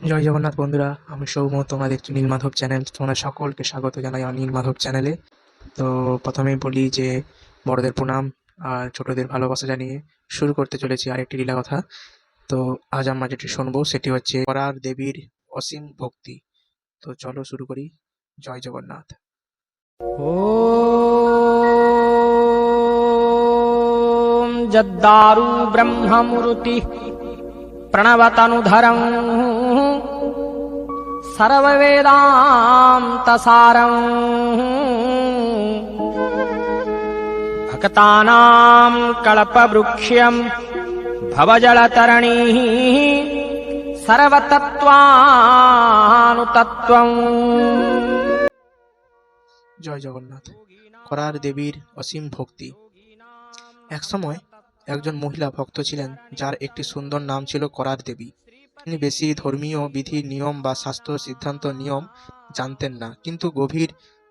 জয় জগন্নাথ বন্ধুরা আমি সৌম তোমরা দেখছো নীলমাধব চ্যানেল তোমরা সকলকে স্বাগত জানাই আমার নীলমাধব চ্যানেলে তো প্রথমেই বলি যে বড়দের প্রণাম আর ছোটদের ভালোবাসা জানিয়ে শুরু করতে চলেছি আরেকটি লীলা কথা তো আজ আমরা যেটি শুনবো সেটি হচ্ছে করার দেবীর অসীম ভক্তি তো চলো শুরু করি জয় জগন্নাথ ॐ जद्दारु ब्रह्ममूर्तिः प्रणवतनुधरम् सर्ववेदान्तसारम् भक्तानां कल्पवृक्ष्यम् भवजलतरणीः सर्वतत्त्वानुतत्त्वम् জয় জগন্নাথ করার দেবীর অসীম ভক্তি একসময় একজন মহিলা ভক্ত ছিলেন যার একটি সুন্দর নাম ছিল করার দেবী তিনি বেশি ধর্মীয় বিধি, নিয়ম বা স্বাস্থ্য সিদ্ধান্ত, নিয়ম জানতেন না। কিন্তু গভীর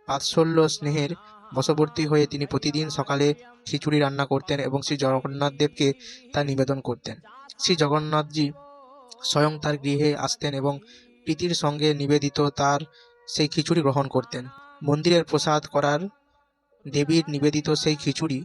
বাৎসল্য স্নেহের বশবর্তী হয়ে তিনি প্রতিদিন সকালে খিচুড়ি রান্না করতেন এবং শ্রী জগন্নাথ দেবকে তা নিবেদন করতেন। শ্রী জগন্নাথজি স্বয়ং তার গৃহে আসতেন এবং প্রীতির সঙ্গে নিবেদিত তার সেই খিচুড়ি গ্রহণ করতেন। মন্দিরের প্রসাদ করার দেবীর নিবেদিত সেই খিচুড়ি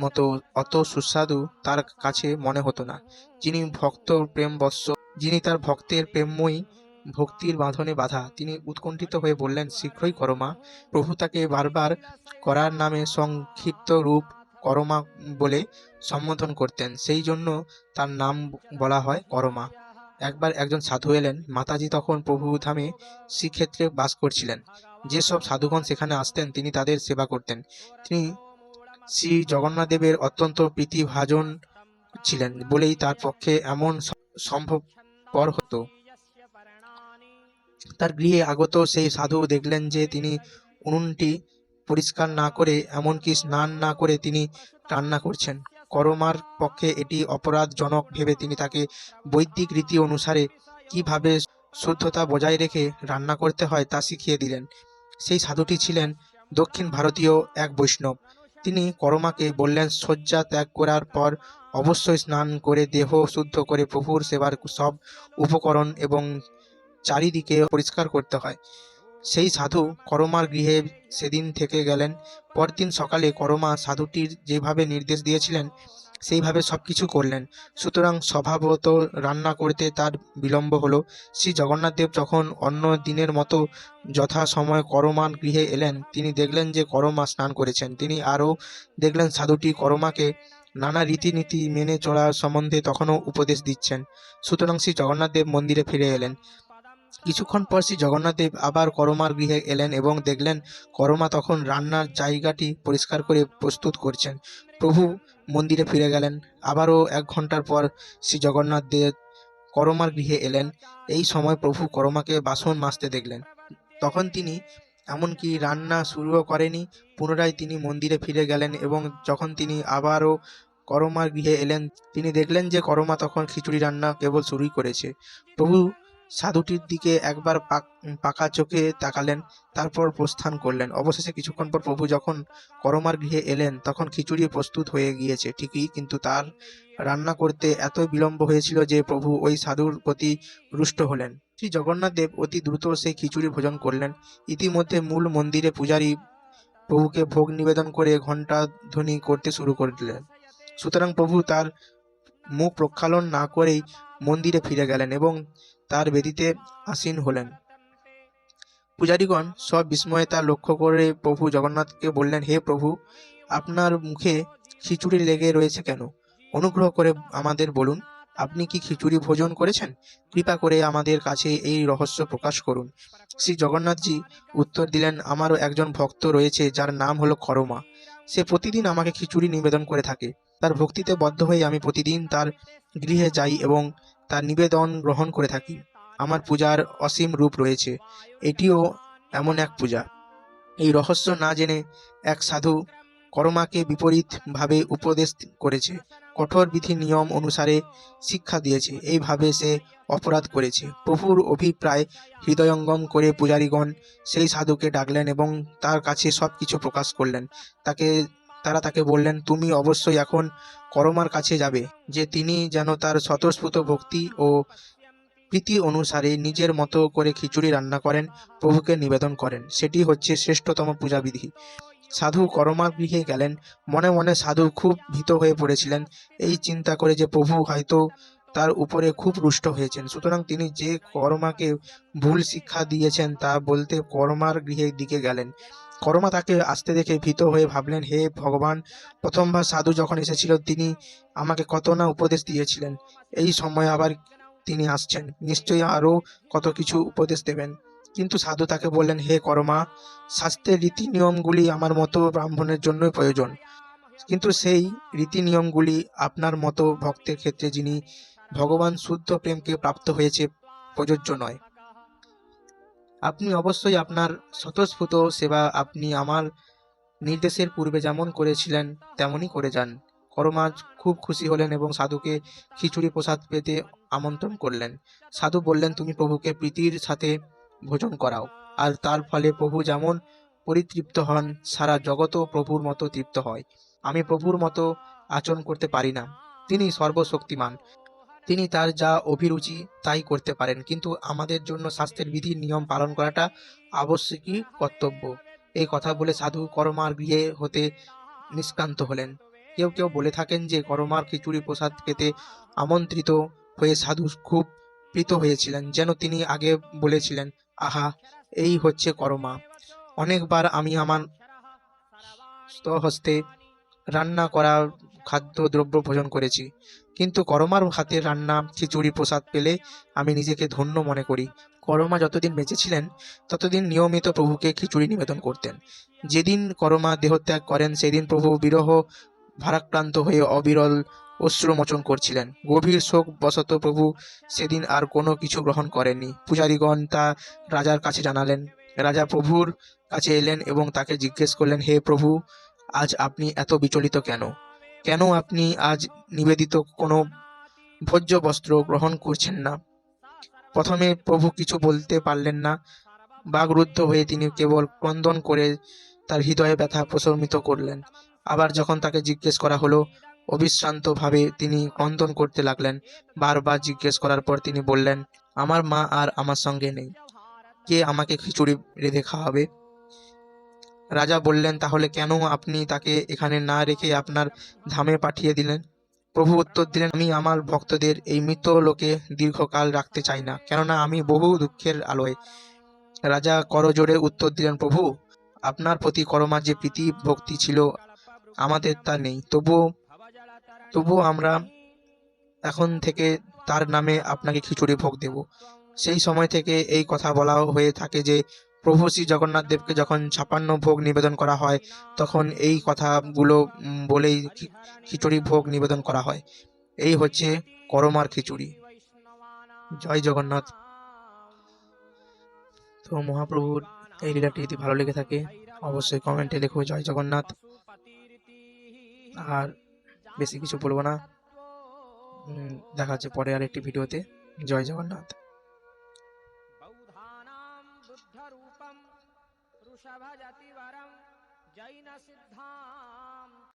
মতো অত সুস্বাদু তার কাছে মনে হতো না। যিনি ভক্ত প্রেম বৎস যিনি তার ভক্তের প্রেমময়ী ভক্তির বাঁধনে বাধা, তিনি উৎকণ্ঠিত হয়ে বললেন, শীঘ্রই করমা প্রভু তাকে বারবার করার নামে সংক্ষিপ্ত রূপ করমা বলে সম্বোধন করতেন। সেই জন্য তার নাম বলা হয় করমা একবার একজন সাধু এলেন, মাতাজি তখন প্রভু ধামে শ্রীক্ষেত্রে বাস করছিলেন। যেসব সাধুগণ সেখানে আসতেন, তিনি তাদের সেবা করতেন। তিনি শ্রী জগন্নাথ দেবের অত্যন্ত প্রীতিভাজন ছিলেন, বলেই তার পক্ষে এমন স- সম্ভবপর হতো। তার গৃহে আগত সেই সাধু দেখলেন যে তিনি উনুনটি পরিষ্কার না করে, এমনকি স্নান না করে তিনি রান্না করছেন। করমার পক্ষে এটি অপরাধজনক ভেবে তিনি তাকে বৈদিক রীতি অনুসারে কীভাবে শুদ্ধতা বজায় রেখে রান্না করতে হয় তা শিখিয়ে দিলেন। সেই সাধুটি ছিলেন দক্ষিণ ভারতীয় এক বৈষ্ণব। তিনি করমাকে বললেন, শয্যা ত্যাগ করার পর অবশ্যই স্নান করে দেহ শুদ্ধ করে প্রভুর সেবার সব উপকরণ এবং চারিদিকে পরিষ্কার করতে হয়। সেই সাধু করমার গৃহে সেদিন থেকে গেলেন। পরদিন সকালে করমা সাধুটির যেভাবে নির্দেশ দিয়েছিলেন সেইভাবে সব কিছু করলেন। সুতরাং স্বভাবত রান্না করতে তার বিলম্ব হলো। শ্রী জগন্নাথ দেব যখন অন্য দিনের মতো যথা সময় করমার গৃহে এলেন, তিনি দেখলেন যে করমা স্নান করেছেন। তিনি আরও দেখলেন সাধুটি করমাকে নানা রীতিনীতি মেনে চলার সম্বন্ধে তখনও উপদেশ দিচ্ছেন। সুতরাং শ্রী জগন্নাথ দেব মন্দিরে ফিরে এলেন। কিছুক্ষণ পর শ্রী জগন্নাথ দেব আবার করমার গৃহে এলেন এবং দেখলেন করমা তখন রান্নার জায়গাটি পরিষ্কার করে প্রস্তুত করছেন। প্রভু মন্দিরে ফিরে গেলেন। আবারও এক ঘণ্টার পর শ্রী জগন্নাথ দেব করমার গৃহে এলেন। এই সময় প্রভু করমাকে বাসন মাজতে দেখলেন। তখন তিনি এমনকি রান্না শুরুও করেনি, পুনরায় তিনি মন্দিরে ফিরে গেলেন এবং যখন তিনি আবারও করমার গৃহে এলেন, তিনি দেখলেন যে করমা তখন খিচুড়ি রান্না কেবল শুরুই করেছে। প্রভু সাধুটির দিকে একবার পাক- চোখে তাকালেন, তারপর প্রস্থান করলেন। অবশেষে কিছুক্ষণ পর প্রভু যখন করমার গৃহে এলেন, তখন খিচুড়ি প্রস্তুত হয়ে গিয়েছে। ঠিকই, কিন্তু তার রান্না করতে এত বিলম্ব হয়েছিল যে প্রভু ওই সাধুর প্রতি রুষ্ট হলেন। শ্রী জগন্নাথ দেব অতি দ্রুত সেই খিচুড়ি ভোজন করলেন। ইতিমধ্যে মূল মন্দিরে পূজারী প্রভুকে ভোগ নিবেদন করে ঘণ্টা ধ্বনি করতে শুরু করলেন। সুতরাং প্রভু তার মুখ প্রক্ষালন না করেই মন্দিরে ফিরে গেলেন এবং তার বেদিতে আসীন হলেন। পূজারীগণ সব বিস্ময়ে তা লক্ষ্য করে প্রভু জগন্নাথকে বললেন, হে প্রভু, আপনার মুখে খিচুড়ি লেগে রয়েছে কেন? অনুগ্রহ করে আমাদের বলুন, আপনি কি খিচুড়ি ভোজন করেছেন? কৃপা করে আমাদের কাছে এই রহস্য প্রকাশ করুন। শ্রী জগন্নাথজি উত্তর দিলেন, আমারও একজন ভক্ত রয়েছে, যার নাম হলো করমা সে প্রতিদিন আমাকে খিচুড়ি নিবেদন করে থাকে। তার ভক্তিতে বদ্ধ হয়ে আমি প্রতিদিন তার গৃহে যাই এবং তার নিবেদন গ্রহণ করে থাকি। আমার পূজার অসীম রূপ রয়েছে। এটিও এমন এক পূজা। এই রহস্য না জেনে এক সাধু করমাকে বিপরীতভাবে উপদেশ করেছে। কঠোর বিধি নিয়ম অনুসারে শিক্ষা দিয়েছে। এইভাবে সে অপরাধ করেছে। প্রভুর অভিপ্রায় হৃদয়ঙ্গম করে পূজারীগণ সেই সাধুকে ডাকলেন এবং তার কাছে সব কিছু প্রকাশ করলেন। তাকে তারা তাকে বললেন, তুমি অবশ্যই এখন করমার কাছে যাবে, যে তিনি যেন তার স্বতঃস্ফূর্ত ভক্তি ও প্রীতি অনুসারে নিজের মতো করে খিচুড়ি রান্না করেন, প্রভুকে নিবেদন করেন। সেটি হচ্ছে শ্রেষ্ঠতম পূজাবিধি। সাধু করমার গৃহে গেলেন। মনে মনে সাধু খুব ভীত হয়ে পড়েছিলেন। এই চিন্তা করে যে প্রভু হয়তো তার উপরে খুব রুষ্ট হয়েছেন। সুতরাং তিনি যে করমাকে ভুল শিক্ষা দিয়েছেন তা বলতে করমার গৃহের দিকে গেলেন। করমা তাকে আসতে দেখে ভীত হয়ে ভাবলেন, হে ভগবান, প্রথমবার সাধু যখন এসেছিল, তিনি আমাকে কত না উপদেশ দিয়েছিলেন। এই সময় আবার তিনি আসছেন, নিশ্চয়ই আরও কত কিছু উপদেশ দেবেন। কিন্তু সাধু তাকে বললেন, হে করমা শাস্ত্রের রীতি নিয়মগুলি আমার মতো ব্রাহ্মণের জন্যই প্রয়োজন। কিন্তু সেই রীতি নিয়মগুলি আপনার মতো ভক্তের ক্ষেত্রে যিনি ভগবান শুদ্ধ প্রেমকে প্রাপ্ত হয়েছে, প্রযোজ্য নয়। আপনি অবশ্যই আপনার স্বতঃস্ফূত সেবা আপনি আমার নির্দেশের পূর্বে যেমন করেছিলেন, তেমনই করে যান। করমাজ খুব খুশি হলেন এবং সাধুকে খিচুড়ি প্রসাদ পেতে আমন্ত্রণ করলেন। সাধু বললেন, তুমি প্রভুকে প্রীতির সাথে ভোজন করাও। আর তার ফলে প্রভু যেমন পরিতৃপ্ত হন, সারা জগতও প্রভুর মতো তৃপ্ত হয়। আমি প্রভুর মতো আচরণ করতে পারি না। তিনি সর্বশক্তিমান। তিনি তার যা অভিরুচি তাই করতে পারেন, কিন্তু আমাদের জন্য স্বাস্থ্যের বিধি, নিয়ম পালন করাটা আবশ্যকীয় কর্তব্য। এই কথা বলে সাধু করমার গৃহে হতে নিষ্কান্ত হলেন। কেউ কেউ বলে থাকেন যে করমার খিচুড়ি প্রসাদ খেতে আমন্ত্রিত হয়ে সাধু খুব প্রীত হয়েছিলেন, যেন তিনি আগে বলেছিলেন, আহা, এই হচ্ছে করমা। অনেকবার আমি আমার হস্তে রান্না করা খাদ্য দ্রব্য ভোজন করেছি। কিন্তু করমার হাতের রান্না, খিচুড়ি, প্রসাদ পেলে আমি নিজেকে ধন্য মনে করি। করমা যতদিন বেঁচে ছিলেন, ততদিন নিয়মিত প্রভুকে খিচুড়ি নিবেদন করতেন। যেদিন করমা দেহত্যাগ করেন, সেদিন প্রভু বিরহ, ভারাক্রান্ত হয়ে অবিরল অশ্রুমোচন করছিলেন। গভীর শোক বশত প্রভু সেদিন আর কোনো কিছু গ্রহণ করেননি। পূজারীগণ তা রাজার কাছে জানালেন। রাজা প্রভুর কাছে এলেন এবং তাকে জিজ্ঞেস করলেন, হে প্রভু, আজ আপনি এত বিচলিত কেন? কেন আপনি আজ নিবেদিত কোনো ভোজ্য বস্ত্র গ্রহণ করছেন না? প্রথমে প্রভু কিছু বলতে পারলেন না। বাগরুদ্ধ হয়ে তিনি কেবল ক্রন্দন করে তার হৃদয়ে ব্যথা প্রশমিত করলেন। আবার যখন তাকে জিজ্ঞেস করা হলো, অবিশ্রান্তভাবে তিনি ক্রন্দন করতে লাগলেন। বারবার জিজ্ঞেস করার পর তিনি বললেন, আমার মা আর আমার সঙ্গে নেই। কে আমাকে খিচুড়ি রেঁধে খাওয়াবে? রাজা বললেন, তাহলে কেন আপনি তাকে এখানে না রেখে আপনার ধামে পাঠিয়ে দিলেন? প্রভু উত্তর দিলেন, আমি আমার ভক্তদের এই মৃত লোকে দীর্ঘকাল রাখতে চাই না, কেননা আমি বহু দুঃখের আলোয়। রাজা করজোড়ে উত্তর দিলেন, প্রভু, আপনার প্রতি করমা যে প্রীতি, ভক্তি ছিল, আমাদের তা নেই। তবুও তবুও আমরা এখন থেকে তার নামে আপনাকে খিচুড়ি ভোগ দেব। সেই সময় থেকে এই কথা বলা হয়ে থাকে যে প্রভু শ্রী জগন্নাথ দেবকে যখন ছাপান্ন ভোগ নিবেদন করা হয়, তখন এই কথাগুলো বলেই খিচুড়ি ভোগ নিবেদন করা হয়। এই হচ্ছে করমার খিচুড়ি। জয় জগন্নাথ। তো মহাপ্রভুর এই লীলাটি যদি ভালো লেগে থাকে, অবশ্যই কমেন্টে লেখো, জয় জগন্নাথ। আর বেশি কিছু বলব না। দেখা হচ্ছে পরে আর একটি ভিডিওতে। জয় জগন্নাথ। बुद्धरूपं वृषभजतिवरं जैनसिद्धां